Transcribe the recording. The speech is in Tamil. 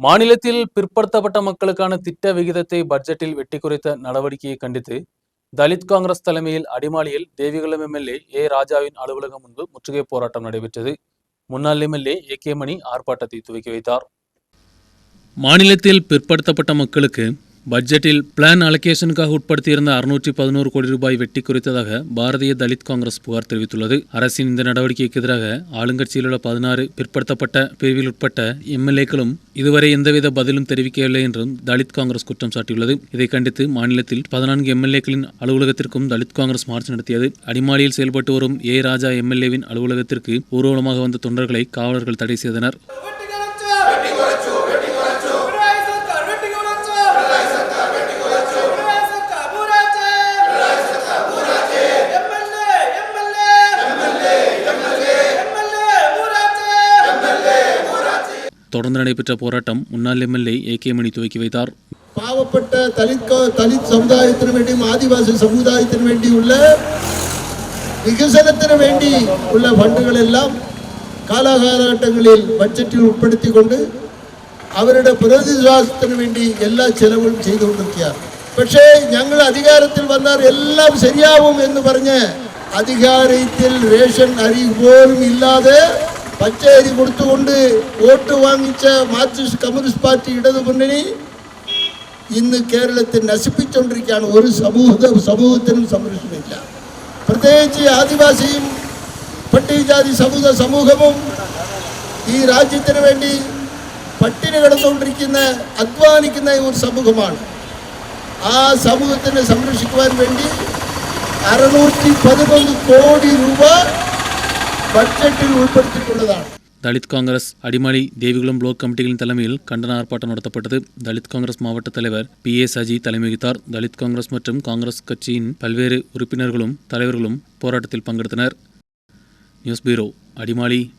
மாநிலத்தில் பிற்படுத்தப்பட்ட மக்களுக்கான திட்ட விகிதத்தை பட்ஜெட்டில் வெட்டி குறைத்த நடவடிக்கையை கண்டித்து தலித் காங்கிரஸ் தலைமையில் அடிமாலியில் தேவிகுளம் எம்எல்ஏ ஏ ராஜாவின் அலுவலகம் முன்பு முற்றுகை போராட்டம் நடைபெற்றது. முன்னாள் எம்எல்ஏ ஏ கே மணி ஆர்ப்பாட்டத்தை துவக்கி வைத்தார். மாநிலத்தில் பிற்படுத்தப்பட்ட மக்களுக்கு பட்ஜெட்டில் பிளான் அலோகேஷனுக்காக உட்படுத்தியிருந்த அறுநூற்றி பதினோரு கோடி ரூபாய் வெட்டி குறித்ததாக பாரதிய தலித் காங்கிரஸ் புகார் தெரிவித்துள்ளது. அரசின் இந்த நடவடிக்கைக்கு எதிராக ஆளுங்கட்சியில் உள்ள பதினாறு பிற்படுத்தப்பட்ட பிரிவில் உட்பட்ட எம்எல்ஏக்களும் இதுவரை எந்தவித பதிலும் தெரிவிக்கவில்லை என்றும் தலித் காங்கிரஸ் குற்றம் சாட்டியுள்ளது. இதை கண்டித்து மாநிலத்தில் பதினான்கு எம்எல்ஏக்களின் அலுவலகத்திற்கும் தலித் காங்கிரஸ் மார்ச் நடத்தியது. அடிமாலியில் செயல்பட்டு வரும் ஏ ராஜா எம்எல்ஏவின் அலுவலகத்திற்கு ஊர்வலமாக வந்த தொண்டர்களை காவலர்கள் தடை செய்தனர். தொடர்ந்து நடைபெற்ற போராட்டம் முன்னாள் எம்எல்ஏ ஏ கே மணி துவக்கி வைத்தார் പാവപ്പെട്ട ദലിത് കോ- ദലിത് സമുദായത്തിന് വേണ്ടിയും ആദിവാസി സമുദായത്തിന് വേണ്ടിയുള്ള വികസനത്തിന് വേണ്ടി ഉള്ള ഫണ്ടുകളെല്ലാം കാലാകാലഘട്ടങ്ങളിൽ ബഡ്ജറ്റിൽ ഉൾപ്പെടുത്തിക്കൊണ്ട് അവരുടെ പുനരധിവാസത്തിന് വേണ്ടി എല്ലാ ചെലവും ചെയ്തുകൊണ്ടിരിക്കുകയാണ് പക്ഷേ ഞങ്ങൾ അധികാരത്തിൽ വന്നാൽ എല്ലാം ശരിയാവും എന്ന് പറഞ്ഞ് അധികാരത്തിൽ റേഷൻ അരി പോലും ഇല്ലാതെ പച്ചയരി കൊടുത്തുകൊണ്ട് വോട്ട് വാങ്ങിച്ച മാർക്സിസ്റ്റ് കമ്മ്യൂണിസ്റ്റ് പാർട്ടി ഇടതു മുന്നണി ഇന്ന് കേരളത്തെ നശിപ്പിച്ചുകൊണ്ടിരിക്കുകയാണ് ഒരു സമൂഹ സമൂഹത്തിനും സംരക്ഷണമില്ല. പ്രത്യേകിച്ച് ആദിവാസിയും പട്ടികജാതി സമൂഹ സമൂഹവും ഈ രാജ്യത്തിന് വേണ്ടി പട്ടിണി കിടന്നുകൊണ്ടിരിക്കുന്ന അധ്വാനിക്കുന്ന ഒരു സമൂഹമാണ്. ആ സമൂഹത്തിനെ സംരക്ഷിക്കുവാൻ വേണ്ടി അറുന്നൂറ്റി പതിനൊന്ന് കോടി രൂപ பட்ஜெட்டில் உட்படுத்திக் கொள்ளலாம் தலித் காங்கிரஸ் அடிமலை தேவிகுளம் பிளாக் கமிட்டிகளின் தலைமையில் கண்டன ஆர்ப்பாட்டம் நடத்தப்பட்டது. தலித் காங்கிரஸ் மாவட்ட தலைவர் பி ஏ சஜி தலைமை வகித்தார். தலித் காங்கிரஸ் மற்றும் காங்கிரஸ் கட்சியின் பல்வேறு உறுப்பினர்களும் தலைவர்களும் போராட்டத்தில் பங்கெடுத்தனர். நியூஸ் பீரோ அடிமாலி